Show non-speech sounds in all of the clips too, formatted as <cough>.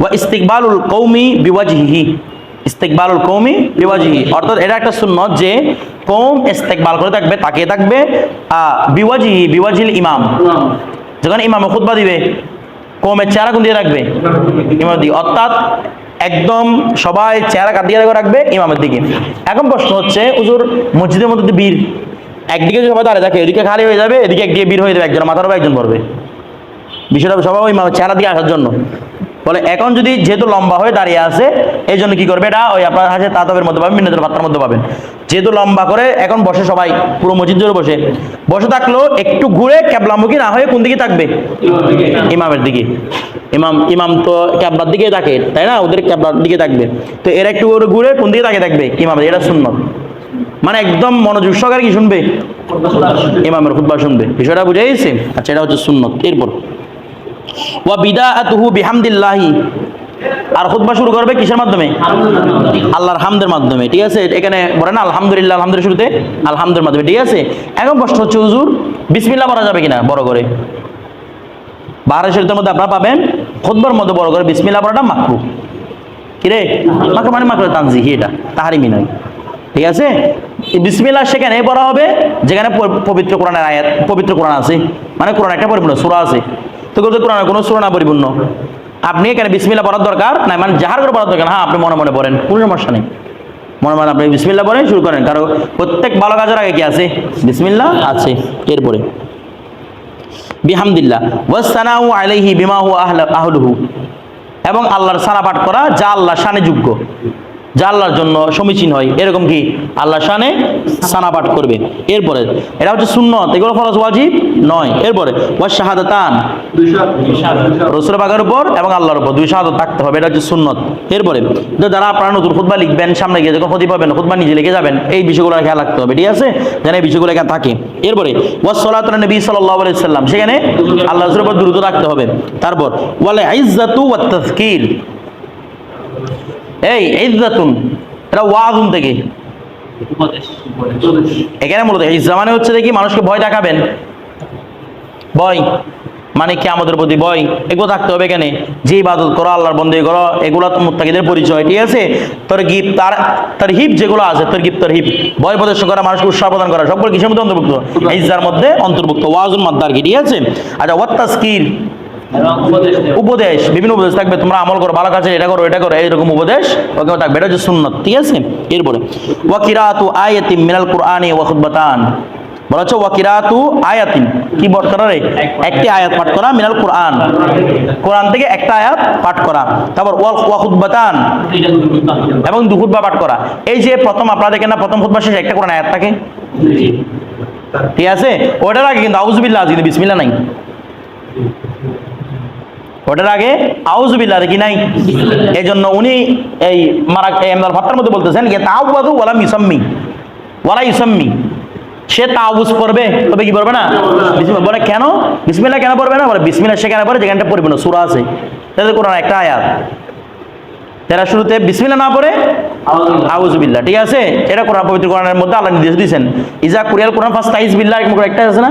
ওয়া ইস্তিকবালুল কৌমি বিওয়াজহিহি। ইস্তেকবালুল কৌমি বিওয়াজহি অর্থাৎ এটা একটা সুন্নত যে কৌম ইস্তেকবাল করে থাকবে, তাকিয়ে থাকবে বিওয়াজহি বিওয়াজিল ইমাম। যখন ইমাম খুতবা দিবে কৌমের চেহারা কোন দিয়ে রাখবে ইমাম দিকে। অর্থাৎ একদম সবাই চেহারা কাট দিয়ে রাখবে ইমামের দিকে। এখন প্রশ্ন হচ্ছে উজুর মসজিদের মধ্যে বীর একদিকে সবাই দাঁড়িয়ে থাকে, এদিকে খালি হয়ে যাবে, এদিকে একদিকে বীর হয়ে যাবে, একজন মাথার উপর একজন পড়বে। বিষয়টা সবাই ইমামের চেহারা দিয়ে আসার জন্য। বলে এখন যদি যেহেতু লম্বা হয়ে দাঁড়িয়ে আছে, এই জন্য কি করবে এটা ওই আপনার হাসে তাতবের মধ্যে পাবেন মিনাদের পাত্রার মধ্যে পাবেন। যেহেতু লম্বা করে এখন বসে সবাই, পুরো মসজিদ জুড়ে বসে। বসে থাকলেও একটু ঘুরে ক্যাবলামুখী না হয়ে কোন দিকে থাকবে? ইমামের দিকে। ইমাম ইমাম তো ক্যাবলার দিকে থাকে, তাই না? ওদের ক্যাবলার দিকে থাকবে। তো এরা একটু ঘুরে কোন দিকে তাকে থাকবে? ইমামের, এটা সুন্নত। মানে একদম মনোযোগ সহকারে কি শুনবে? ইমামের খুতবা শুনবে। বিষয়টা বুঝে গেছে আচ্ছা এটা হচ্ছে সুন্নত। এরপর বিহামদিল্লাহি। আর খুতবা শুরু করবে কিসের মাধ্যমে? আল্লাহর হামদের মাধ্যমে, ঠিক আছে? এখানে বলে না, আলহামদুলিল্লাহ আলহামদুলিল্লাহ শুরুতে, আলহামদের মাধ্যমে, ঠিক আছে? এখন প্রশ্ন হচ্ছে, হুজুর, বিসমিল্লাহ পড়া যাবে কিনা? বড় করে। বাহারের শরীরের মধ্যে আপনারা পাবেন, খুতবার মধ্যে বড় করে বিসমিল্লাহ পড়াটা মাকরু। কিরে মাকরু মানে মাকরু, তানজিহি এটা, তাহারিমি নয়। ঠিক আছে? এই বিসমিল্লাহ সেখানে পড়া হবে, যেখানে পবিত্র কোরআনের আয়াত, পবিত্র কোরআন আছে। মানে কোরআন একটা পরিপূর্ণ সূরা আছে। তো কিন্তু কোরআনের কোনো সূরা না পরিপূর্ণ। আপনি এখানে বিসমিল্লা পড়ার দরকার? না মানে যাহার করে পড়ার দরকার। হ্যাঁ আপনি মনে মনে পড়েন। কোনো সমস্যা নেই। মনে মনে আপনি বিসমিল্লাহ পড়েন, শুরু করেন। কারণ প্রত্যেক ভালো কাজের আগে কি আছে? বিসমিল্লাহ আছে। এরপরে। বিহামদিল্লাহ। ওয়াসানাউ আলাইহি বিমাহু আহলা আহলুহু। এবং আল্লাহর সানা পাঠ করা, যা আল্লাহ শানে যোগ্য। যা আল্লাহর জন্য সমীচীন হয়, এরকম কি? আল্লাহ শানে সানা পাঠ করবে। এরপরে, এটা হচ্ছে সুন্নত, এগুলো ফরজ ওয়াজিব নয়। এরপরে, ওয়া শাহাদাতান, রসুল বাগের উপর এবং আল্লাহর উপর, দুই শাহাদত থাকতে হবে, এটা হচ্ছে সুন্নত। এরপরে যারা আপনারা নতুন খুতবা লিখবেন, সামনে গিয়ে যখন ক্ষতি পাবেন, খুতবা নিজে লিখে যাবেন, এই বিষয়গুলো খেয়াল রাখতে হবে, ঠিক আছে? যেন এই বিষয়গুলো এখানে থাকে। এরপরে ওয়াসলাত নবী সাল্লাল্লাহু আলাইহি সাল্লাম সেখানে আল্লাহ রসুলের উপর দ্রুত রাখতে হবে। তারপর ওয়ালে ইজ্জাতু ওয়াত তাযকির এই, ইজ্জাতুন, এটা ওয়াজুন থেকে। এখানে মূলত ইজ্জা মানে হচ্ছে দেখি মানুষকে ভয় দেখাবেন। ভয় মানে কি আমাদের প্রতি ভয়, এগুলো থাকতে হবে এখানে। যে ইবাদত করো, আল্লাহর বন্দী করো, এগুলো তো মুত্তাকিদের পরিচয়, ঠিক আছে? তোর গিফট তার তার হিপ যেগুলো আছে তোর গিফট তোর হিপ ভয় প্রদর্শন করা, মানুষকে উৎসাহ প্রদান করা, সবগুলো কিসের মধ্যে অন্তর্ভুক্ত? ইজ্জার মধ্যে অন্তর্ভুক্ত ওয়াজুল মাদ্দা আর কি ঠিক আছে? আচ্ছা ওয়াত্তাস্কির উপদেশ বিভিন্ন উপদেশ থাকবে, তোমরা আমল করো, ভালো কাছে এটা করো এটা করো, এইরকম উপদেশ, ওকে থাকবে, এটা হচ্ছে সুন্নত, ঠিক আছে? এরপরে, ওয়াকিরাতু আয়াতিম মিনাল বলা হচ্ছে ওয়াকিরাতু আয়াতিন, কি পাঠ করা রে? একটি আয়াত পাঠ করা মিনাল কোরআন। কোরআন থেকে একটা আয়াত পাঠ করা। তারপর ওয়াল, ওয়া খুতবাতান। এবং দু খুতবা পাঠ করা। এই যে প্রথম আপনারা দেখেন না, প্রথম খুতবা শেষে একটা কোরআন আয়াত থাকে? ঠিক আছে? ওটার আগে কিন্তু আউজুবিল্লাহ আছে কিন্তু বিসমিল্লাহ নাই। ওটার আগে আউজুবিল্লাহ কি নাই? এই জন্য উনি এই মারা এমদাল ফাত্তার মধ্যে বলতেছেন যে তাওবাদু ওয়ালা মিসাম্মি ওয়ালা ইসাম্মি সে তাওবুজ পড়বে তবে কি পড়বে না? বিসমিল্লাহ। বলে কেন? বিসমিল্লাহ কেন পড়বে না? বলে বিসমিল্লাহ সেখানে পড়ে যেখানটা পড়বে না সূরা আছে। তাহলে কোরআন একটা আয়াত। তারা শুরুতে বিসমিল্লাহ না পড়ে আউজুবিল্লাহ ঠিক আছে? এটা কোরআন পবিত্র কোরআনের মধ্যে আল্লাহ নির্দেশ দিয়েছেন। ইজা কুরিয়াল কোরআন ফার্স্ট তাইজ বিল্লাহ একটা আছে না?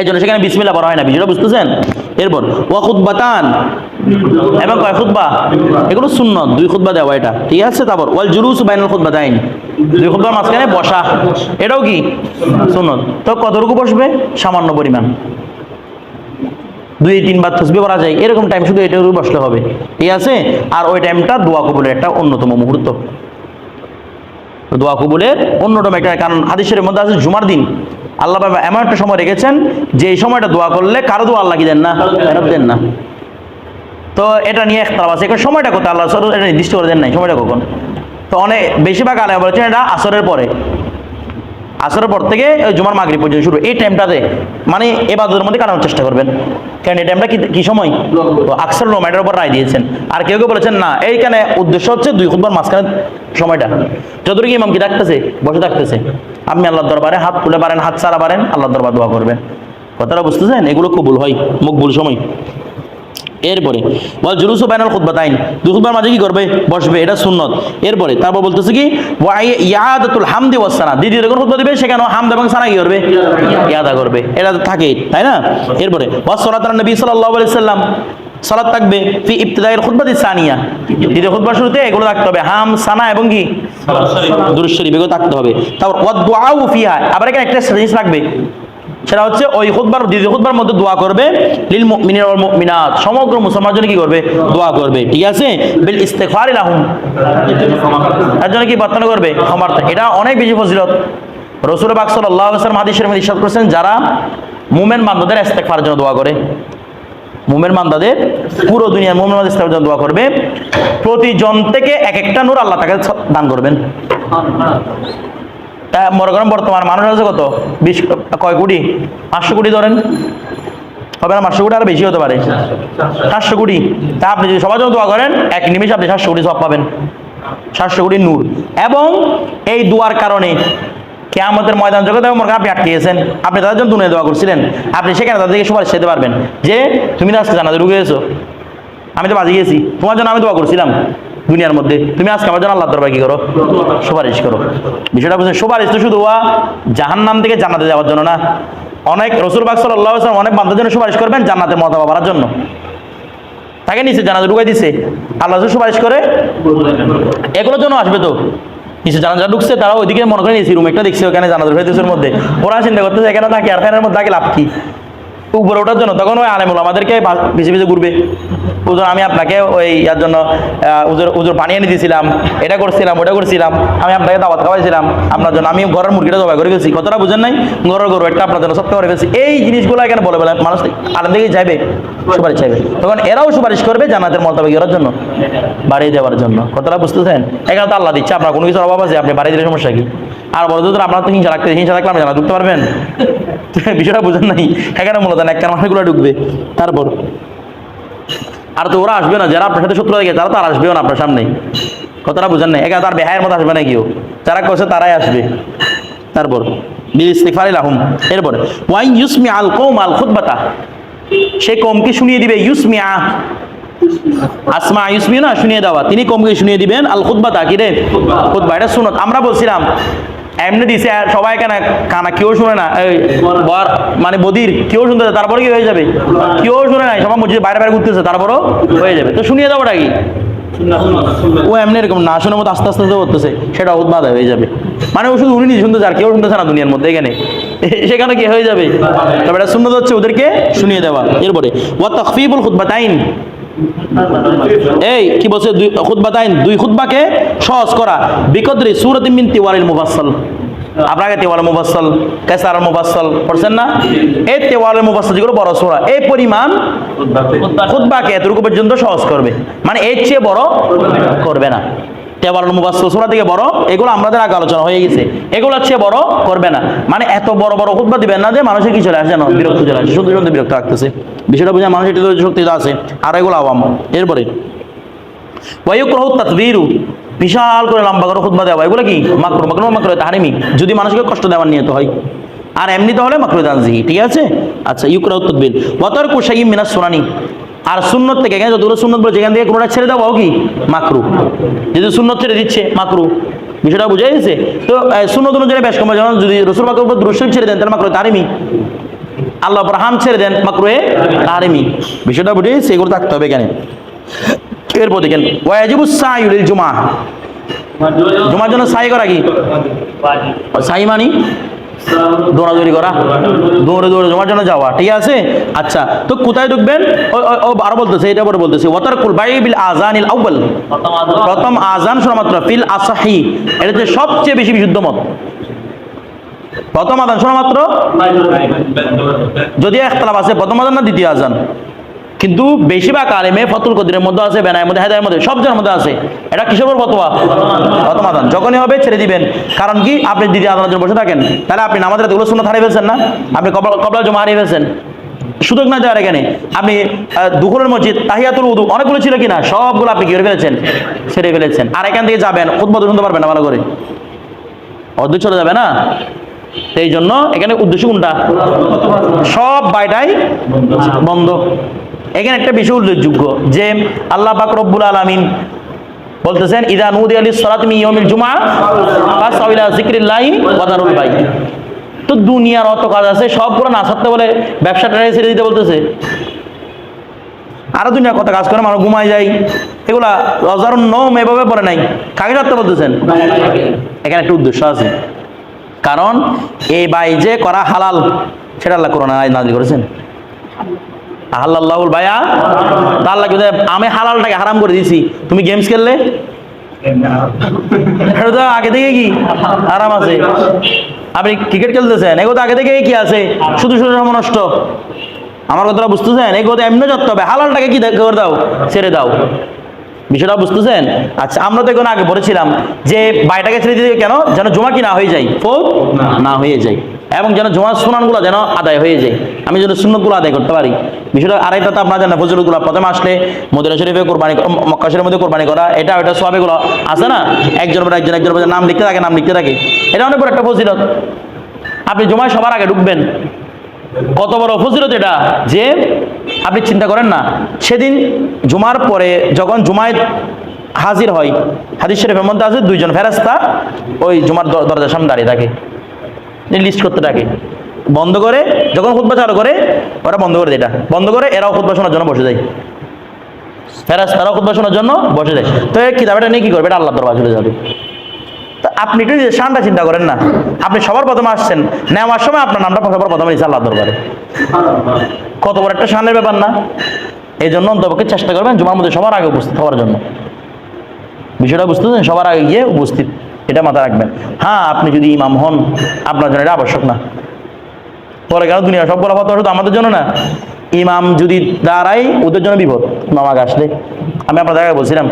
এই জন্য সেখানে বিসমিল্লাহ বলা হয় না, বিষয়টা বুঝতেছেন? এরপর, ওয়া খুতবাতান। এবং কয় খুতবা? এগুলো সুন্নত, দুই খুতবা দেওয়া এটা। ঠিক আছে? তারপর, ওয়াল জুলুস বাইনাল খুতবাতাইন। দুই খুতবার মাঝখানে বসা। এটাও কি? সুন্নত। তো কতটুকু বসবে? সামান্য পরিমাণ। দুই, তিনবার তসবি করা যায়। এরকম টাইম শুধু এটার বসলে হবে। ঠিক আছে? আর ওই টাইমটা দোয়া কবুলের একটা অন্যতম মুহূর্ত। দোয়া কবুলের অন্যতম একটা, কারণ হাদিসের মধ্যে আছে জুমার দিন। আল্লাহ বাবা এমন একটা সময় রেখেছেন, যে এই সময়টা দোয়া করলে কারও দোয়া আল্লাহ কি দেন না, ফেরত দেন না। তো এটা নিয়ে একটা আছে এখন সময়টা কোথায়? আল্লাহ এটা নির্দিষ্ট করে দেন নাই, সময়টা কখন? তো অনেক, বেশিরভাগ আলাদা বলেছেন এটা আসরের পরে। আসরের পর থেকে জুমার মাগরি পর্যন্ত শুরু। এই টাইমটাতে মানে এবাদতের মধ্যে কাটানোর চেষ্টা করবেন। কারণ এই টাইমটা কি সময়? আকসর রোমাইটার উপর রায় দিয়েছেন। আর কেউ কেউ বলেছেন, না, এইখানে উদ্দেশ্য হচ্ছে দুই খুদবার মাঝখানে সময়টা। যতটুকু ইমাম কি ডাকতেছে? বসে থাকতেছে আপনি আল্লাহ দরবারে হাত তুলে পারেন হাত ছাড়া পারেন আল্লাহর দরবার দোয়া করবেন। কথাটা বুঝতেছেন? এগুলো কবুল হয়, মকবুল সময়। এরপরে বল জুলুস বাইনাল খুতবাতাইন দুই খুতবার মাঝে কি করবে? বসবে এটা সুন্নত। এরপরে তারপর বলতেছে কি ইয়াদাতুল হামদি ওয়াস সানা। দ্বিতীয় যখন খুতবা দিবে সেখানে হামদ এবং সানা কি করবে? ইয়াদা করবে। এটা তো থাকে তাই না? এরপরে ওয়াস সালাত নবী সাল্লাল্লাহু আলাইহি সাল্লাম সালাত থাকবে ফি ইবতিদাইল খুতবাতি সানিয়া। দ্বিতীয় খুতবার শুরুতে এগুলো থাকতে হবে। হাম সানা এবং কি? দুরুদ শরীফ। এগুলো থাকতে হবে। তারপর ওয়াদ দুআউ ফিহা। আবার এখানে একটা জিনিস রাখবে। সেটা হচ্ছে ওই খুতবার, দ্বিতীয় খুতবার মধ্যে দোয়া করবে, লিল মুমিনিন ওয়াল মুমিনাত। সমগ্র মুসলমানের জন্য কি করবে? দোয়া করবে। ঠিক আছে? বিল ইস্তিগফার লাহুম। তার জন্য কি প্রার্থনা করবে? ক্ষমার এটা অনেক বেশি ফজিলত। রসুল পাক সাল্লাল্লাহু আলাইহি ওয়াসাল্লাম হাদিসের মধ্যে ইরশাদ করেছেন, যারা মুমিন বান্দাদের ইস্তিগফারের জন্য দোয়া করে। মুমিন বান্দাদের পুরো দুনিয়ার মুমিন ইস্তিগফারের জন্য দোয়া করবে। প্রতিজন থেকে এক একটা নূর আল্লাহ তাকে দান করবেন। মনে করেন বর্তমান মানুষ আছে কত? বিশ, কয় কোটি? পাঁচশো কোটি ধরেন। হবে না, পাঁচশো কোটি আরও বেশি হতে পারে। সাতশো কোটি। তা আপনি যদি সবার জন্য দোয়া করেন, এক নিমিষে আপনি সাতশো কোটি সব পাবেন। সাতশো কোটি নূর। এবং এই দোয়ার কারণে কেয়ামতের ময়দান জগতে মনে আপনি আটকিয়েছেন আপনি তাদের জন্য দুনিয়া দোয়া করছিলেন। আপনি সেখানে তাদেরকে সুপারিশ যেতে পারবেন। যে, তুমি আজকে জানাতে ঢুকে গেছো। আমি তো বাজে গেছি। তোমার জন্য আমি দোয়া করছিলাম। দুনিয়ার মধ্যে। তুমি আজকে আমার জন্য আল্লাহ দরবার কি করো? সুপারিশ করো। বিষয়টা বুঝছেন সুপারিশ তো শুধু ওয়া জাহান নাম থেকে জান্নাতে যাওয়ার জন্য না। অনেক রসুল বাক সাল্লাহ আসলাম অনেক বান্ধার জন্য সুপারিশ করবেন জান্নাতের মত পাওয়ার জন্য। তাকে নিচে জানাতে ঢুকাই দিছে। আল্লাহ সুপারিশ করে। এগুলোর জন্য আসবে তো। নিচে জানা যা ঢুকছে, তারা ওইদিকে মনে করে নিয়েছি রুম একটা দেখছে, ওখানে জানাতে হইতেছে মধ্যে। ওরা চিন্তা করতেছে, এখানে থাকে আর ফ্যানের মধ্যে থাকে লাভ কি? উপরে ওঠার জন্য তখন ওই আলেমুল আমাদেরকে ভিজে ভিজে ঘুরবে। উজুর আমি আপনাকে ওই ইয়ার জন্য উজুর উজুর পানি এনে দিয়েছিলাম এটা করছিলাম, ওটা করছিলাম, আমি আপনাকে দাওয়াত খাওয়াইছিলাম, আপনার জন্য আমি ঘরের মুরগিটা জবাই করে ফেলছি। কতটা বুঝেন নাই? ঘরের গরু একটা আপনার জন্য সত্য করে ফেলছি। এই জিনিসগুলো এখানে বলে বলে মানুষ আলেম থেকে যাবে সুপারিশ চাইবে। তখন এরাও সুপারিশ করবে জান্নাতের মর্তবা করার জন্য, বাড়িয়ে দেওয়ার জন্য। কতটা বুঝতেছেন? এখানে তো আল্লাহ দিচ্ছে, আপনার কোনো কিছুর অভাব আছে, আপনি বাড়িয়ে দিলে সমস্যা কি? আর দূর আপনার তো হিংসা রাখতে হিংসা রাখলে আপনি জানা ঢুকতে পারবেন? <laughs> বিষয়টা বুঝেন নাই। এখানে মূলত একটা মানুষগুলো ঢুকবে। তারপর, আর তো ওরা আসবে না, যারা আপনার সাথে শত্রু থাকে তারা তো আর আসবেও না আপনার সামনে। কথাটা বুঝেন না এখানে তার বেহায়ের মতো আসবে না কেউ। যারা করছে তারাই আসবে। তারপর লাহুম। এরপর ওয়াই ইউসমি আল কৌম আল সে কমকে শুনিয়ে দিবে ইউসমিয়া আসমা ইউসমি না, শুনিয়ে দেওয়া। তিনি কমকে শুনিয়ে দিবেন আল খুতবাতা। কি রে? খুতবা। এটা শুনত আমরা বলছিলাম এমনি দিছে সবাই কেন কানা, কেউ শুনে না মানে বদির, কেউ শুনতে তারপরে কি হয়ে যাবে? কেউ শুনে নাই সবাই মসজিদে বাইরে বাইরে ঘুরতেছে, তারপরও হয়ে যাবে। তো শুনিয়ে দেওয়াটা কি? ও এমনি এরকম না শোনার মতো আস্তে আস্তে করতেছে, সেটা উদ্বাদ হয়ে যাবে। মানে ও শুধু উনি নিজে শুনতেছে আর কেউ শুনতেছে না দুনিয়ার মধ্যে, এখানে। <laughs> সেখানে কি হয়ে যাবে? তবে এটা শূন্য হচ্ছে ওদেরকে শুনিয়ে দেওয়া। এরপরে, ওয়া তখফিবুল খুতবাতাইন। এই কি বলছে? দুই খুতবাতাইন দুই খুতবাকে সহজ করা। বিকদ্রি সুরত মিন তিওয়ারিল মুফাসসাল। আগে তেওয়াল মুফাসসাল কেসার মুফাসসাল পড়ছেন না? এই তেওয়াল মুফাসসাল যেগুলো বড় সূরা এই পরিমাণ খুতবাকে এতটুকু পর্যন্ত সহজ করবে। মানে এর চেয়ে বড় করবে না। তেওয়াল মুফাসসাল সূরা থেকে বড়, এগুলো আমাদের আগে আলোচনা হয়ে গেছে। এগুলোর চেয়ে বড় করবে না। মানে এত বড় বড় খুতবা দিবেন না যে মানুষের কি চলে আসে? জানো বিরক্ত চলে আসে। শুধু শুধু বিরক্ত লাগতেছে। বিষয়টা বুঝে মানুষের শক্তি আছে, আর এগুলো আওয়াম। এরপরে ওয়াইকুরাহু তাতবীরু বিশাল করে লম্বা করে খুতবা দেওয়া এগুলো কি? মাকরু মাকরু মাকরু, তাহারিমি। যদি মানুষকে কষ্ট দেওয়ার নিয়ত হয়। আর এমনি তাহলে মাকরু তানজিহি। ঠিক আছে? আচ্ছা ইউকরাহু তাতবীর ওয়াতার কুশাইম মিনাস সুনানি। আর সুন্নত থেকে এখানে যতগুলো সুন্নত বলে যেখান থেকে কোনোটা ছেড়ে দেওয়াও কি? মাকরু। যদি সুন্নত ছেড়ে দিচ্ছে মাকরু। বিষয়টা বুঝে গেছে? তো সুন্নত অনুযায়ী বেশ কম যেমন যদি রসুল মাকরুর উপর শরীফ ছেড়ে দেন তাহলে মাকরু তাহারিমি আল্লাহ হাম ছেড়ে দেন মাকরুয়ে তাহারিমি বিষয়টা বুঝে গেছে? এগুলো থাকতে হবে এখানে। এরপর দেখেন ওয়াজিবুস সাইউল জুমা। জুমার জন্য সাই করা কি? সাই মানি? দৌড়াদৌড়ি করা? দৌড়ে দৌড়ে জমার জন্য যাওয়া, ঠিক আছে? আচ্ছা তো কোথায় ঢুকবেন? আরও বলতেছে এটা পরে বলতেছে ওয়াতার কুল প্রথম আজান শোনা মাত্র ফিল আসাহি, এটা সবচেয়ে বেশি বিশুদ্ধ মত। প্রথম আজান শোনা মাত্র যদি একতলাপ আছে, প্রথম আজান না দ্বিতীয় আজান কিন্তু বেশিরভাগ আলেমে ফতুল কদিরের মধ্যে আছে, বেনায়ের মধ্যে হেদায়ের মধ্যে সব জনের মধ্যে আছে। এটা কিসের উপর ফতোয়া? আদান যখনই হবে ছেড়ে দিবেন। কারণ কি? আপনি আদানের জন্য বসে থাকেন। তাহলে আপনি নামাজের এতগুলো শূন্য হারিয়ে ফেলছেন না? আপনি কবলা জমা হারিয়ে ফেলছেন। সুযোগ না যাওয়ার এখানে। আপনি দুপুরের মসজিদ, তাহিয়াতুল উদু, অনেকগুলো ছিল কিনা? সবগুলো আপনি করে ফেলেছেন? ছেড়ে ফেলেছেন। আর এখান থেকে যাবেন খুব শুনতে পারবেন না ভালো করে। অদ্ভুত চলে যাবে না? এই জন্য এখানে উদ্দেশ্য কোনটা? সব বাইটাই বন্ধ। এখানে একটা বিষয় উল্লেখযোগ্য যে আল্লাহ পাক রব্বুল আলামিন বলতেছেন, ইদা নুদি আলী সলাত মি ইয়াউমিল জুমআ ফাসাউ ইলা যিকরিল্লাহি ওয়া দারুল বাই তো দুনিয়ার অত কাজ আছে সবগুলো না ছাড়তে বলে ব্যবসাটা ছেড়ে দিতে বলতেছে। আরও দুনিয়ার কত কাজ করে, মানুষ ঘুমায় যায়। এগুলা রজারুন নম এভাবে পড়ে নাই। কাকে ছাড়তে বলতেছেন? এখানে একটা উদ্দেশ্য আছে। কারণ এই বাই যে করা হালাল, সেটা আল্লাহ করোনা নাজিল করেছেন। আল্লাহুল তা আল্লাহ কিন্তু আমি হালালটাকে হারাম করে দিয়েছি তুমি গেমস খেললে? তো আগে থেকে কি? আরাম আছে। আপনি ক্রিকেট খেলতেছেন এগুলো তো আগে থেকে কি আছে? শুধু শুধু নষ্ট। আমার কথাটা বুঝতেছেন? এগুলো তো এমনি যত্ন হবে। হালালটাকে কি করে দাও? ছেড়ে দাও। বিষয়টা বুঝতেছেন? আচ্ছা আমরা তো এখন আগে বলেছিলাম যে বাইটাকে ছেড়ে দিতে কেন? যেন জমা কি না হয়ে যায়। ফোক না হয়ে যায়। এবং যেন জমার সুনানগুলো যেন আদায় হয়ে যায়। আমি যেন সুন্নতগুলো আদায় করতে পারি, বিষয়টা আরেকটা তো আপনার জানেন ফজলগুলো প্রথমে আসলে মদিনা শরীফে কোরবানি ক- ম- মক্কা শরীফের মধ্যে কোরবানি করা, এটা ওটা সবেগুলো আছে না? একজন পর একজন একজন নাম লিখতে থাকে, নাম লিখতে থাকে। এটা অনেক বড় একটা ফজিলত। আপনি জমায় সবার আগে ঢুকবেন। কত বড় ফজিলত এটা যে আপনি চিন্তা করেন না, সেদিন জুমার পরে যখন জুমায় হাজির হয়, হাদিস শরীফের মধ্যে আছে দুইজন ফেরাস্তা ওই জুমার দরজার সামনে দাঁড়িয়ে থাকে। লিস্ট করতে থাকে। বন্ধ করে, যখন খুতবা চালু করে, ওরা বন্ধ করে দেয় এটা। বন্ধ করে, এরাও খুতবা শোনার জন্য বসে যায়। ফেরাস্তারাও খুতবা শোনার জন্য বসে যায়। তো এই কিতাবটা নিয়ে কি করবে? এটা আল্লাহ দরবার চলে যাবে। তা আপনি একটু নিজের শানটা চিন্তা করেন না। আপনি সবার প্রথমে আসছেন। নেওয়ার সময় আপনার নামটা সবার প্রথমে নিচ্ছে আল্লাহ দরবারে। কত বড় একটা শানের ব্যাপার না। এই জন্য অন্তপক্ষে চেষ্টা করবেন জুমার মধ্যে সবার আগে উপস্থিত হওয়ার জন্য। বিষয়টা বুঝতেছেন সবার আগে গিয়ে উপস্থিত। এটা মাথায় রাখবেন। হ্যাঁ আপনি যদি ইমাম হন, আপনার জন্য এটা আবশ্যক না। পরে কেন দুনিয়া সব বলা শুধু আমাদের জন্য না। ইমাম যদি দাঁড়াই ওদের জন্য বিপদ। ইমাম আগে আসলে। আমি আপনার জায়গায় বলছিলাম,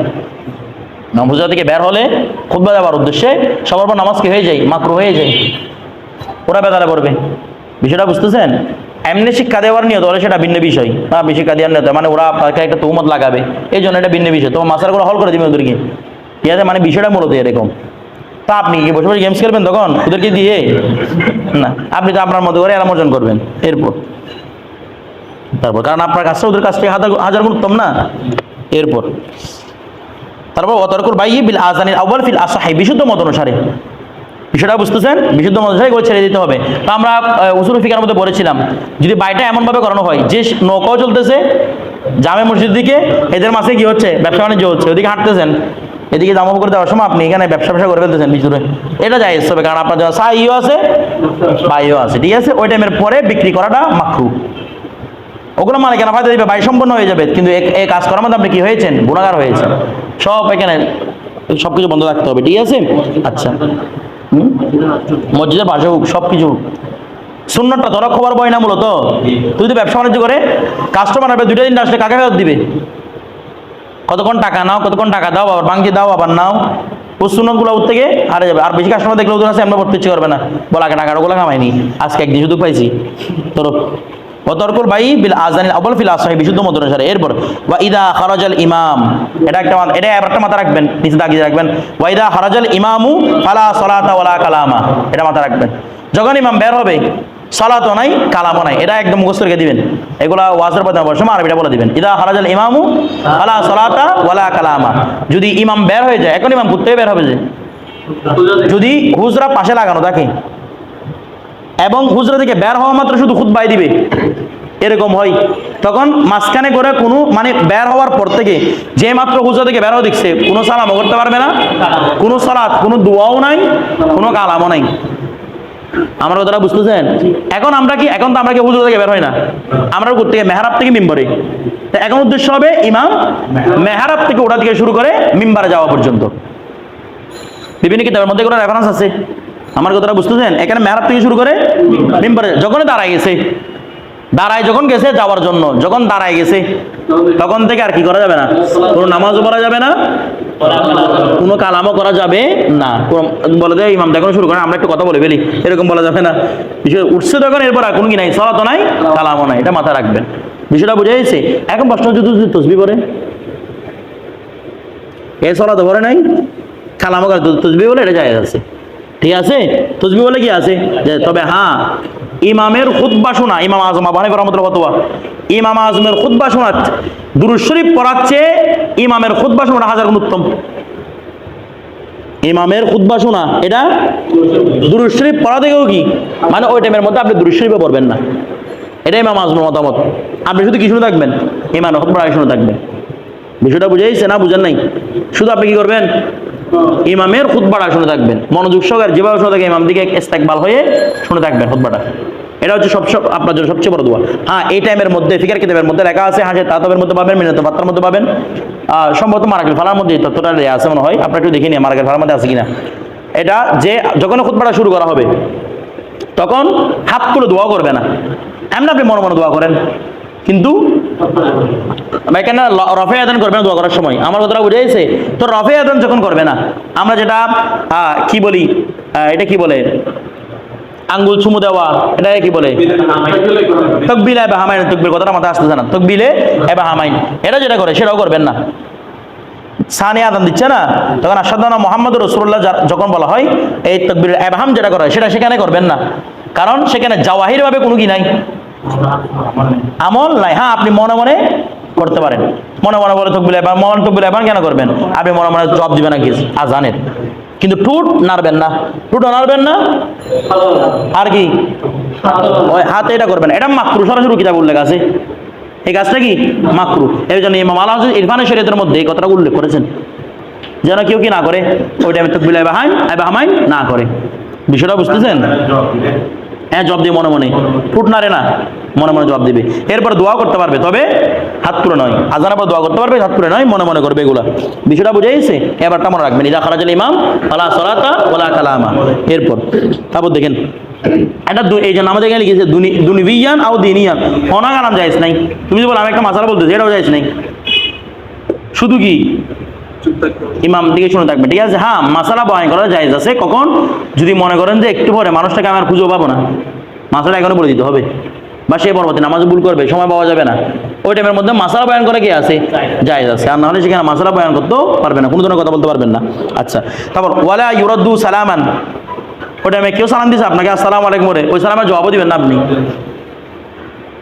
নামাজ থেকে বের হলে খুব যাওয়ার উদ্দেশ্যে সবার পর নামাজ কি হয়ে যায়? মাকরু হয়ে যায়। ওরা বেতালে পড়বে বিষয়টা বুঝতেছেন? এমনি শিক্ষা দেওয়ার নিয়ত হলে সেটা ভিন্ন বিষয়। না শিক্ষা দেওয়ার নিয়ত মানে ওরা আপনাকে একটা তৌমত লাগাবে। এই জন্য এটা ভিন্ন বিষয়। তোমার মাসারগুলো হল করে দিবে ওদেরকে। ঠিক আছে? মানে বিষয়টা মূলত এরকম। তা আপনি কি বসে বসে গেমস খেলবেন তখন? ওদেরকে দিয়ে? না, আপনি তো আপনার মতো করে এলাম অর্জন করবেন, এরপর। তারপর, কারণ আপনার কাজটা ওদের কাছ থেকে হাজার গুণ উত্তম না? এরপর। তারপর অতর্কুর বাইয়ে বিল আজানির আউ্বাল ফিল আসাহাই বিশুদ্ধ মত অনুসারে। বিষয়টা বুঝতেছেন? বিশুদ্ধ মত অনুসারে এগুলো ছেড়ে দিতে হবে। তো আমরা উসুল ফিকার মধ্যে পড়েছিলাম, যদি বাইটা এমনভাবে করানো হয়, যে নৌকাও চলতেছে, জামে মসজিদ দিকে, এদের মাসে কি হচ্ছে? ব্যবসা বাণিজ্য হচ্ছে, ওদিকে হাঁটতেছেন। এদিকে জামা করে দেওয়ার সময় আপনি এখানে ব্যবসা ব্যবসা করে ফেলতেছেন ভিতরে এটা যাই হবে কারণ আপনার জন্য সাইও আছে বাইও আছে, ঠিক আছে? ওই টাইমের পরে বিক্রি করাটা মাকরু। ওগুলো মানে কেন? ফায়দা দিবে বাই সম্পন্ন হয়ে যাবে, কিন্তু এই কাজ করার মধ্যে আপনি কি হয়েছেন? গুণাগার হয়েছে সব এখানে সব কিছু বন্ধ রাখতে হবে, ঠিক আছে? আচ্ছা? মসজিদের পাশে হোক সব কিছু শূন্যটা ধরা, খবর বয় না মূলত? তুই তো ব্যবসা বাণিজ্য করে কাস্টমার আসবে, দুইটা দিন আসলে কাকে ফেরত দিবে? কতক্ষণ টাকা নাও, কতক্ষণ টাকা দাও, আবার বাঙ্কি দাও, আবার নাও। ও সুনতগুলো উঠ থেকে হারে যাবে। আর বেশি কাস্টমার দেখলে ওদের আছে আমরা ভর্তি ইচ্ছে করবে না। বলা, আগে টাকাটা ওগুলো কামাইনি। আজকে একদিন শুধু পাইছি। তোর অতর্কুল ভাই বিল আজানিল আবল ফিল আসাহি বিশুদ্ধ মত অনুসারে এরপর, ওয়া ইদা খারাজাল ইমাম। এটা একটা এটা একটা মাথা রাখবেন, নিচে দাগিয়ে রাখবেন। ওয়া ইদা খারাজাল ইমামু ফালা সলাতা ওয়ালা কালামা। এটা মাথা রাখবেন। যখন ইমাম বের হবে সলাতও নাই, কালামও নাই। এটা একদম মুখস্থ রেখে দিবেন। এগুলা ওয়াজের পথে সময় আরবিটা বলে দিবেন। ইদা খারাজাল ইমামু আলা সালাতা ওয়ালা কালামা। যদি ইমাম বের হয়ে যায়, এখন ইমাম ঘুরতে বের হবে যে। যদি হুজরা পাশে লাগানো থাকে, এবং হুজরা থেকে বের হওয়া মাত্র শুধু খুতবাই দিবে, এরকম হয়, তখন মাঝখানে করে কোনো মানে বের হওয়ার পর থেকে যে মাত্র হুজরা থেকে বের হওয়া দেখছে, কোনো সালামও করতে পারবে না, কোনো সালাত, কোনো দোয়াও নাই, কোনো কালামও নাই। আমার কথাটা বুঝতেছেন? এখন আমরা কি এখন তো আমরা কি হুজরা থেকে বের হয় না? আমরা করতে মেহারাব থেকে মিম্বরে। তো এখন উদ্দেশ্য হবে ইমাম মেহারাব থেকে ওটা থেকে শুরু করে মিম্বারে যাওয়া পর্যন্ত। বিভিন্ন কিতাবের মধ্যে কোনো রেফারেন্স আছে? আমার কথাটা বুঝতেছেন? এখানে মেহরাব থেকে শুরু করে মিম্বারে যখনই দাঁড়ায় গেছে, দাঁড়ায় যখন গেছে যাওয়ার জন্য, যখন দাঁড়ায় গেছে, তখন থেকে আর কি করা যাবে না? কোনো নামাজও পড়া যাবে না কোনো কালামও করা যাবে না। বলে দেয় ইমাম দেখুন শুরু করে আমরা একটু কথা বলে ফেলি। এরকম বলা যাবে না। বিষয় উঠছে তখন এরপর আর কোনো কি নাই সলাতো নাই কালামও নাই এটা মাথায় রাখবেন। বিষয়টা বুঝে গেছে? এখন প্রশ্ন যদি তসবি পড়ে? এ সলাতো পড়ে নাই? কালামও করে তসবি বলে এটা যায় আছে। ঠিক আছে? তসবি বলে কি আছে? তবে হ্যাঁ ইমামের খুদ্া শোনা, ইমাম আজম আবু হানিফা রহমতুল্লাহ ফতোয়া। ইমাম আজমের খুদ্া শোনা দুরুদ শরীফ পড়াচ্ছে ইমামের খুদ্া শোনা হাজার গুণ উত্তম। ইমামের খুদ্া শোনা, এটা দুরুদ শরীফ পড়া থেকেও কি? মানে ওই টাইমের মধ্যে আপনি দুরুদ শরীফও পড়বেন না। এটা ইমাম আজমের মতামত। আপনি শুধু কি শুনে থাকবেন? ইমামের খুদ্া শুনে থাকবেন। বিষয়টা বুঝাইছে না, বুঝেন নাই? শুধু আপনি কি করবেন? ইমামের খুতবাটা শুনে থাকবেন। মনোযোগ সহকারে যেভাবে শুনে থাকে ইমাম দিকে ইস্তেকবাল হয়ে শুনে থাকবেন খুতবাটা। এটা হচ্ছে সব সব আপনার জন্য সবচেয়ে বড় দোয়া। হ্যাঁ এই টাইমের মধ্যে, ফিকার কিতাবের মধ্যে লেখা আছে হাসে তাতবের মধ্যে পাবেন, মিনাত বাত্তার মধ্যে পাবেন। সম্ভবত মারাকেল ফালার মধ্যে তথ্যটা আছে মনে হয়। আপনার একটু দেখে নিয়ে মারাকেল ফালার মধ্যে আছে কিনা। এটা যে যখন খুতবাটা শুরু করা হবে, তখন হাত তুলে দোয়া করবে না। এমন আপনি মনে মনে দোয়া করেন। কিন্তু এখানে ল- রফে আদান করবে না দোয়া করার সময়। আমার কথাটা বুঝে গেছে? তো রফে আদান যখন করবে না, আমরা যেটা কি বলি? এটা কি বলে? আঙ্গুল দেওয়া, এটা কি বলে? তকবিলে এবার হামাইন কথাটা তকবিলে এবার হামাইন এটা যেটা করে, সেটাও করবেন না। সানি আদান দিচ্ছে না? তখন মোহাম্মদ রসুল্লাহ যখন বলা হয়, এই তকবির এবাহাম যেটা করা, সেটা সেখানে করবেন না। কারণ সেখানে জাওয়াহির ভাবে কোনো কি নাই। আমল নাই। হ্যাঁ আপনি মনে মনে করতে পারেন। মনে মনে বলে তকবিল এবার মন তকবিল এবার কেন করবেন? আপনি মনে মনে জব দিবেন না কি আজানের কিন্তু টুট নাড়বেন না। টুট নাড়বেন না। আর কি? ওই হাতে এটা করবেন। এটা মাকরু। সরাসরি কিতাব উল্লেখ আছে। এই কাজটা কি? মাকরু। এই জন্য ইমাম আল্লাহ ইরফানের শরীয়তের মধ্যে এই কথাটা উল্লেখ করেছেন। যেন কেউ কি না করে ওই টাইমে তকবিল এবাহাইন এবাহামাইন না করে। বিষয়টা বুঝতেছেন? হ্যাঁ জব দিয়ে মনে মনে। ফুট নারে না, মনে মনে জবাব দিবে। এরপর দোয়া করতে পারবে, তবে হাত তুলে নয়। আজানের পর দোয়া করতে পারবে, হাত তুলে নয়, মনে মনে করবে এগুলা। বিষয়টা বুঝে গেছে? এবারটা মনে রাখবেন। ইদা খারাজাল ইমাম, আলা সলাতা ওলা কালামা। এরপর, তারপর দেখেন এটা এই জন্য আমাদের এখানে লিখেছে দুনি- দুনিবিয়ান আও দিনিয়ান? অনাগ আনাম যাইস নাই। তুমি যে বলো, আমি একটা মাসালা বলতেছি, এটাও যাইস নাই। শুধু কি? ইমাম দিকে শুনে থাকবে, ঠিক আছে? হ্যাঁ মাসালা বয়ান করা জায়েজ আছে। কখন? যদি মনে করেন যে একটু পরে, মানুষটাকে আমার খুঁজেও পাবো না। মাসালা এখনও বলে দিতে হবে। বা সে পরবর্তী নামাজ ভুল করবে, সময় পাওয়া যাবে না। ওই টাইমের মধ্যে মাসালা বয়ান করে কি আছে? জায়েজ আছে। আর নাহলে সেখানে মাসালা বয়ান করতেও পারবে না, কোনো ধরনের কথা বলতে পারবেন না। আচ্ছা তারপর, ওয়ালা ইউরদ্দু সালামান। ওই টাইমে কেউ সালাম দিছে আপনাকে? আসসালামু আলাইকুম বলে। ওই সালামের জবাবও দিবেন না আপনি।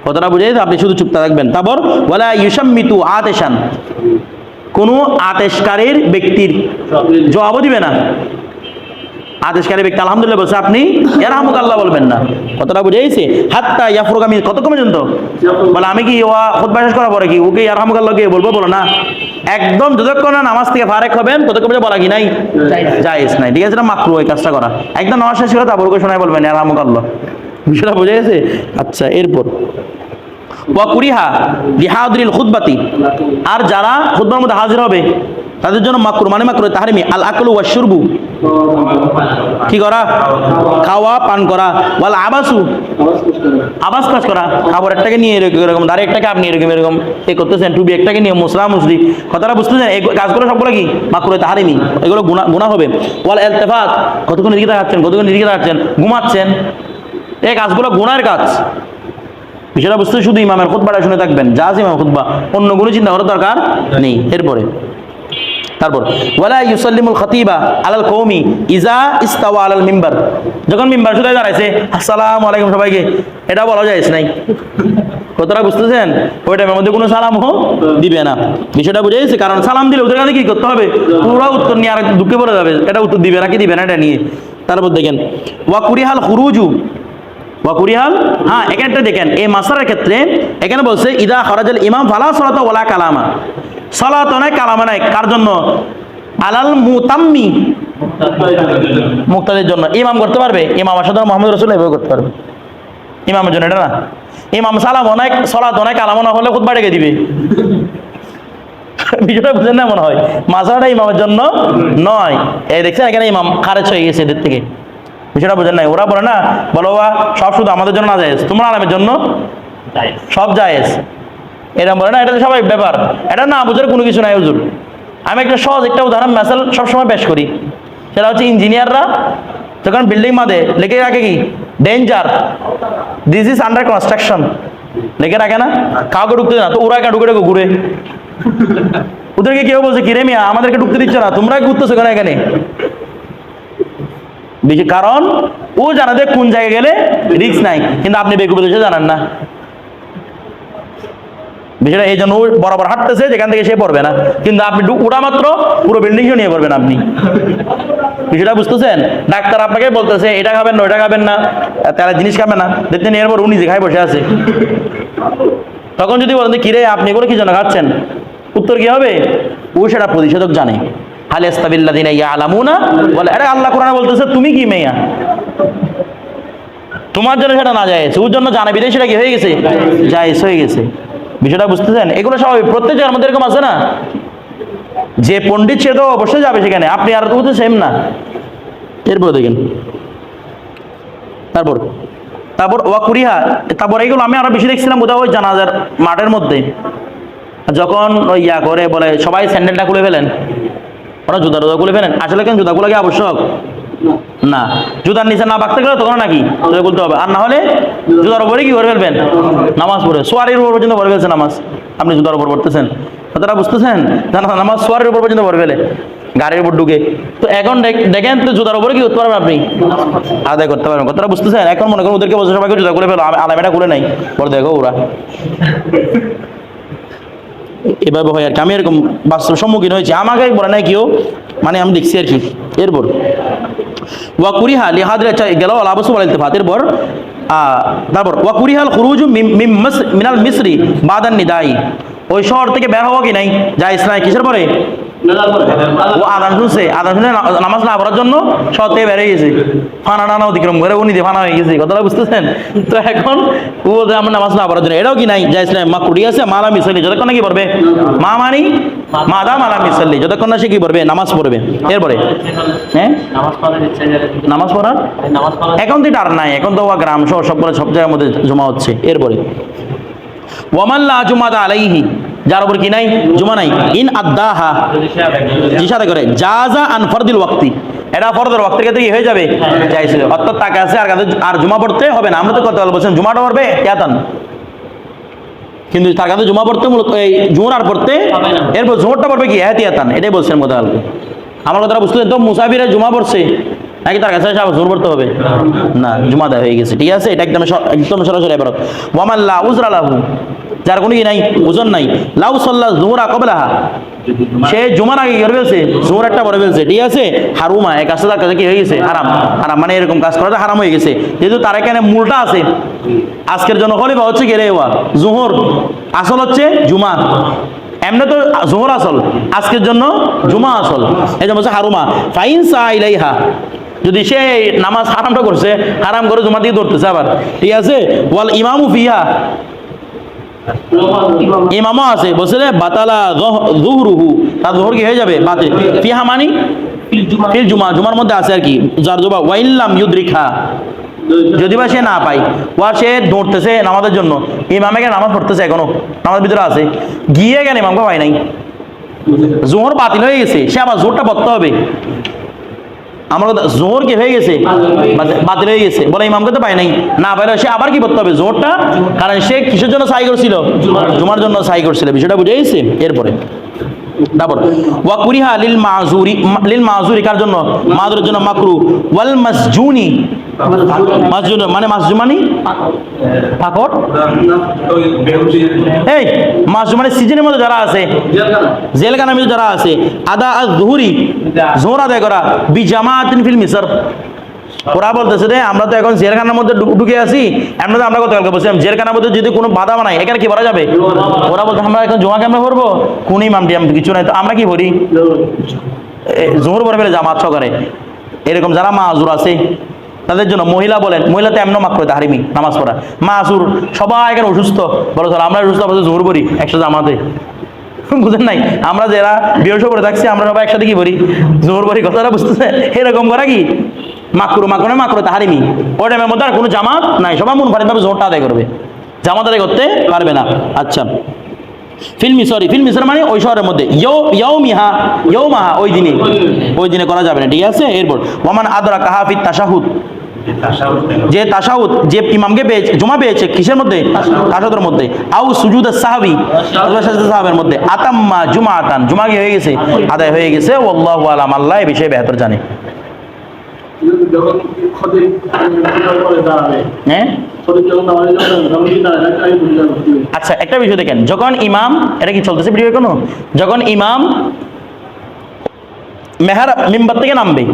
কথাটা বুঝে আপনি শুধু চুপ থাকবেন। তারপর, ওয়ালা ইউসাম্মিতু আতেশান। কোনো আদেশকারীর ব্যক্তির জবাবও দিবে না। আদেশকারী ব্যক্তি আলহামদুলিল্লাহ বলছে আপনি এর এরহামুক আল্লাহ বলবেন না। কতটা বুঝেছি হাত্তা ইয়াফরুক আমি কত কমে পর্যন্ত? বলে আমি কি ওয়া খুদ শেষ করার পরে কি ওকে এরহামুক আল্লাহ কে বলব? বলো না। একদম যতক্ষণ না নামাজ থেকে ফারেক হবেন ততক্ষণ বলা কি নাই? জায়েজ। নাই। ঠিক আছে না? মাকরু এই কাজটা করা। একদম নামাজ শেষ করে তারপর ওকে শোনায় বলবেন এরহামুক আল্লাহ। বিষয়টা বুঝে গেছে? আচ্ছা এরপর? ওয়া কুরিহা লিহাদরিল খুতবাতি। আর যারা খুতবার মধ্যে হাজির হবে, তাদের জন্য মাকরু মানে মাকরু, তাহারিমি, আল আকলু ওয়া শুরবু। কি করা? খাওয়া, পান করা। ওয়াল আবাসু। আবাস কাজ করা। খাবার একটাকে নিয়ে এরকম দাঁড়িয়ে একটাকে আপনি এরকম এরকম। এ করতেছেন টুবি একটাকে নিয়ে মুসলাম মুসলি কথাটা বুঝতেছেন? এই কাজগুলো সবগুলো কি? মাকরু, তাহারিমি। এগুলো গুণা গুণা হবে। ওয়াল এলতেফাত। কতক্ষণ এদিকে তাকাচ্ছেন কতক্ষণ এদিকে তাকাচ্ছেন ঘুমাচ্ছেন। এই কাজগুলো গুণার কাজ। বিষয়টা বুঝতে শুধু ইমামের খুতবাটা শুনে থাকবেন। যা ইমাম খুতবা, অন্য কোনো চিন্তা করার দরকার নেই। এরপরে, তারপর, ওয়ালা ইউসাল্লিমুল খতিবা আলাল কৌমি ইজা ইস্তাওয়া আলাল মিম্বার। যখন মিম্বার শুধু দাঁড়াইছে, আসসালামু আলাইকুম সবাইকে। এটা বলা যায় নাই। কতটা বুঝতেছেন? ওই টাইমের মধ্যে কোনো সালামও দিবে না। বিষয়টা বুঝে গেছে, কারণ সালাম দিলে ওদের কাছে কি করতে হবে? পুরো উত্তর নিয়ে আর দুঃখে পড়ে যাবে। এটা উত্তর দিবে না কি দিবে না এটা নিয়ে। তারপর দেখেন, ওয়া কুরিহাল খুরুজু ওয়াকুরিহাল হ্যাঁ এখানটা দেখেন। এই মাসারের ক্ষেত্রে এখানে বলছে, ইদা খরাজাল ইমাম ফালা সলাত ওলা কালামা। সলাত নাই কালামা নাই। কার জন্য? আলাল মুতাম্মি। মুক্তাদের জন্য। ইমাম করতে পারবে? ইমাম আসাদ মোহাম্মদ রসুল এভাবে করতে পারবে। ইমামের জন্য, এটা না? ইমাম সালাম অনেক, সলাত অনেক, কালামা না হলে খুব ডেকে দিবে। <laughs> বিষয়টা বুঝেন না মনে হয়? মাসাটা ইমামের জন্য নয়। এই দেখছেন এখানে ইমাম খারেজ হয়ে গেছে এদের থেকে। বিষয়টা বুঝেন নাই। ওরা বলে না বলো বা সব শুধু আমাদের জন্য না জায়েজ। তোমরা আলামের জন্য? সব জায়েজ। এরকম বলে না এটা তো সবাই ব্যাপার। এটা না বুঝার কোনো কিছু নাই হুজুর। আমি একটা সহজ একটা উদাহরণ মেসাল সবসময় পেশ করি। সেটা হচ্ছে ইঞ্জিনিয়াররা যখন বিল্ডিং মাদে লিখে রাখে কি? Danger this is under construction লিখে রাখে না? কাউকে ঢুকতে না। তো ওরা একা ঢুকে ঢুকে ঘুরে? <laughs> ওদেরকে কেউ বলছে কিরে মিয়া আমাদেরকে ঢুকতে দিচ্ছে না। তোমরা ঘুরতেছো কেন এখানে? বেশি কারণ ও জানা যে কোন জায়গায় গেলে রিস্ক নাই। কিন্তু আপনি বেকুবে দেশে জানেন না। বিষয়টা এই জন্য বরাবর হাঁটতেছে, যেখান থেকে সে পড়বে না। কিন্তু আপনি ডু- ওটা মাত্র পুরো বিল্ডিংও নিয়ে পড়বেন আপনি। বিষয়টা বুঝতেছেন? ডাক্তার আপনাকে বলতেছে, এটা খাবেন না, ওটা খাবেন না। তারা জিনিস খাবে না। দেখতেন এরপর উনি যে খাই বসে আছে। তখন যদি বলেন কিরে, আপনি এগুলো কি জন্য খাচ্ছেন? উত্তর কি হবে? ও সেটা প্রতিষেধক জানে। হালে ইস্তাবিল্লাদিন ইয়া আলামুনা বলে আরে আল্লাহ কোরআনে বলতেছে, তুমি কি মেয়া? তোমার জন্য সেটা না যায় ওর জন্য জানে, বিদেশ সেটা কি হয়ে গেছে? জায়েজ হয়ে গেছে। বিষয়টা বুঝতেছেন? এগুলো স্বাভাবিক প্রত্যেক জায়গার মধ্যে এরকম আছে না? যে পণ্ডিত সে তো অবশ্যই যাবে সেখানে। আপনি আর তো সেম না। এরপর দেখেন। তারপর তারপর ওয়া কুরিহা, তারপর এইগুলো আমি আরও বেশি দেখছিলাম বোধহয় ওই জানাজার মাঠের মধ্যে। যখন ওই ইয়া করে বলে, সবাই স্যান্ডেলটা খুলে ফেলেন। ওরা জুতা টুতা খুলে ফেলেন। আসলে কেন জুতা কি আবশ্যক? না। জুতার নিচে না বাঁকতে গেলে তখন নাকি জুতা খুলতে হবে। আর না হলে জুতার উপরে কি করে ফেলবেন? নামাজ পড়ে। সোয়ারির উপর পর্যন্ত পড়ে ফেলছে নামাজ। আপনি জুতার উপর পড়তেছেন। কথাটা বুঝতেছেন? জানা নামাজ সোয়ারির উপর পর্যন্ত পড়ে ফেলে। গাড়ির উপর ঢুকে। তো এখন দেখ- দেখেন তো জুতার উপরে কি করতে পারবেন আপনি? আদায় করতে পারবেন। কথাটা বুঝতেছেন? এখন মনে করেন ওদেরকে বসে সবাইকে জুতা খুলে ফেলো। আলামেটা খুলে নাই। পরে দেখো ওরা। এভাবে হয় আর কি। আমি এরকম বাস্তব সম্মুখীন হয়েছি। আমাকে বলে নাই কেউ মানে আমি দেখছি আর কি। এরপর ওয়াকুরিহা লিহাদ গেল আলাবসু বলাইতে ফাত এরপর তারপর ওয়াকুরিহাল খুরুজু মিনাল মিসরি বাদান নিদাই। ওই শহর থেকে বের হওয়া কি নাই? যা ইসলাম কিসের পরে? ও আদান শুনছে আদান শুনে নামাজ না পড়ার জন্য থেকে বেরিয়ে গেছে। ফানা নানা অতিক্রম করে উনি দিয়ে ফানা হয়ে গেছে কথাটা বুঝতেছেন? তো এখন ও যে আমার নামাজ না পড়ার জন্য এটাও কি নাই? মা কুড়ি আছে মালা মিসালি যতক্ষণ কি পড়বে? মা মানি? মাদা মালা যতক্ষণ না সে কি পড়বে? নামাজ পড়বে। এরপরে? হ্যাঁ? নামাজ পড়ার এখন তো এটা আর নাই এখন তো গ্রাম শহর সবগুলো সব জায়গার মধ্যে জমা হচ্ছে। এরপরে? ওয়ামাল্লা জুমাদা আলাইহি যার উপর কি নাই? জুমা নাই। ইন আদাহা। জিসাদা করে, জাজা আন ফরদিল ওয়াক্তি। এটা ফরদের ওয়াক্তের ক্ষেত্রে কি হয়ে যাবে? চাইছিল অর্থাৎ তাকে আছে আর কাছে আর জুমা পড়তে হবে না। আমরা তো কত বলছেন জুমাটা পড়বে? ইয়াতান কিন্তু তার কাছে জুমা পড়তে মূলত এই জুমর আর পড়তে এরপর জোহরটা পড়বে কি? এহতিয়াতান। এটাই বলছেন কথা আমার কথাটা বুঝতে তো মুসাফিরে জুমা পড়ছে। নাকি তার কাছে জোর পড়তে হবে? না জুমা দেওয়া হয়ে গেছে। ঠিক আছে? এটা একদম একদম সরাসরি এবার ওয়ামাল্লা উজরা লাহু। যার কোনো কি নাই, ওজন নাই। লাউ সাল্লাহ জুহরা কবলাহা। সে জুমার আগে কি করে ফেলছে? জোর একটা পরে ফেলছে। ঠিক আছে? হারুমা, এক কাজটা তার কাছে কি হয়ে গেছে? হারাম। হারাম মানে এরকম কাজ করাটা হারাম হয়ে গেছে। যেহেতু তার এখানে মূলটা আছে। আজকের জন্য খলিফা হচ্ছে কে রে ওয়া? জোহর আসল হচ্ছে জুমা। এমনি তো জোহর আসল। আজকের জন্য জুমা আসল। এই যে বলছে হারুমা, ফাইন সা ইলাইহা। যদি সে নামাজ হারামটা করছে, হারাম করে জুমা দিয়ে ধরতেছে আবার। ঠিক আছে? ওয়াল ইমামু ফিহা। ইমামও আছে রে, বাতালা জুহরুহু, তার জোহর কি হয়ে যাবে? বাতে ফিহা মানি? ফিল জুমা, জুমার মধ্যে আছে আর কি, যার জবা ওয়াইল্লাম ইউদ্রিখা। যদি বা সে না পাই ওয়া সে দৌড়তেছে নামাজের জন্য। ইমামে কেন নামাজ পড়তেছে এখনও নামাজ ভিতরে আছে। গিয়ে গেলে ইমামকে পাই নাই। জোহর বাতিল হয়ে গেছে, সে আবার জোরটা পড়তে হবে আমার কথা জোহর কি হয়ে গেছে? বাতি- বাতিল হয়ে গেছে। বলে ইমামকে তো পাই নাই। না পাইলে সে আবার কি করতে হবে? জোহরটা? কারণ সে কিসের জন্য সাই করছিল? জুমার জন্য সাই করছিল। বিষয়টা বুঝে গেছে? এরপরে। তারপর ওয়াকুরিহা লিল মাজুরি লিল মাজুরি কার জন্য? মাজুরের জন্য মাকরু। ওয়াল মাসজুনি। মাসজুন মানে মাসজুমানি? পাকড়। এই মাসজুমানি সিজনের মধ্যে যারা আছে, জেলখানার মধ্যে যারা আছে, আদা আজ জহুরি জোহর আদায় করা, বি জামাতিন ফিল মিসর। ওরা বলতেছে রে আমরা তো এখন জেলখানার মধ্যে ঢুকে আছি। আমরা তো আমরা গতকালকে বলছিলাম জেলখানার মধ্যে যদি কোনো বাধা বানাই, এখানে কি করা যাবে? ওরা বলতে আমরা এখন জমা কেমন করব কোন ইমাম টিয়াম, কিছু নাই তো আমরা কি করি জোহর পরে ফেলে জামাত সহকারে। এরকম যারা মাজুর আছে, তাদের জন্য মহিলা বলেন মহিলা তো এমন মাক করে হারিমি, নামাজ পড়া। মাজুর সবাই এখানে অসুস্থ। বলো, স্যার, আমরা অসুস্থ আমরা জোর পড়ি একশো জামাতে। <laughs> বুঝেন নাই? আমরা যারা করে থাকছি, আমরা সবাই একসাথে কি করি জোর করি কথাটা বুঝতেছে এরকম করা কি? মাকরু মাকড়ে মাকড়ে তাহারিমি। ওই টাইমের মধ্যে আর কোনো জামাত নাই। সবাই মন ভাবে জোরটা আদায় করবে। জামাত আদায় করতে পারবে না। আচ্ছা। ফিল্মি সরি ফিল্মি সরি মানে ওই শহরের মধ্যে। ইয়ো ইয়ো মিহা ইয়ো মাহা ওই দিনে। ওই দিনে করা যাবে না, ঠিক আছে? এরপর ওমান আদরা কাহাফি তাশাহুদ। যে তাশাহুদ, যে ইমামকে পেয়েছে, জমা পেয়েছে, কিসের মধ্যে? তাশাহুদের মধ্যে। আউ সুজুদ সাহাবি সাহাবের মধ্যে। আতাম্মা জুমা আতান জুমা হয়ে গেছে? আদায় হয়ে গেছে। ওয়াল্লাহু আলাম, আল্লাহ এই বিষয়ে বেহতর জানে। যখন খতিব করে দাঁড়াবে হ্যাঁ? আচ্ছা একটা বিষয় দেখেন যখন ইমাম এটা কি চলতেছে ভিডিও কোনো যখন ইমাম মেহার মিম্বার থেকে নামবে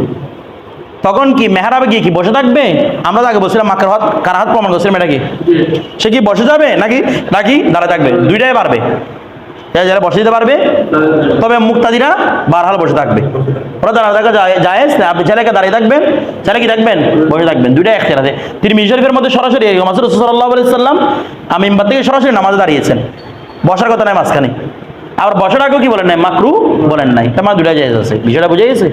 তখন কি মেহরাবে গিয়ে কি বসে থাকবে? আমরা তো আগে বলছিলাম মাকার হাত কার হাত প্রমাণ করছিলাম এটা কি সে কি বসে যাবে নাকি? নাকি দাঁড়ায় থাকবে? দুইটাই পারবে। যারা যারা বসে যেতে পারবে, তবে মুক্তাদিরা বারহাল বসে থাকবে। ওরা দাঁড়া থাকা যায় না, আপনি ছেলেকে দাঁড়িয়ে থাকবেন, ছেলে কি থাকবেন? বসে থাকবেন, দুইটা একসাথে আছে। তিনি মিশরফের মধ্যে সরাসরি মাসুদ সাল্লাহ সাল্লাম আমি ইম্বার থেকে সরাসরি নামাজে দাঁড়িয়েছেন। বসার কথা নাই মাঝখানে। আবার বসার আগেও কি বলেন নাই? মাকরু বলেন নাই। তার মানে দুইটা জায়েজ আছে। বিষয়টা বুঝে গেছে?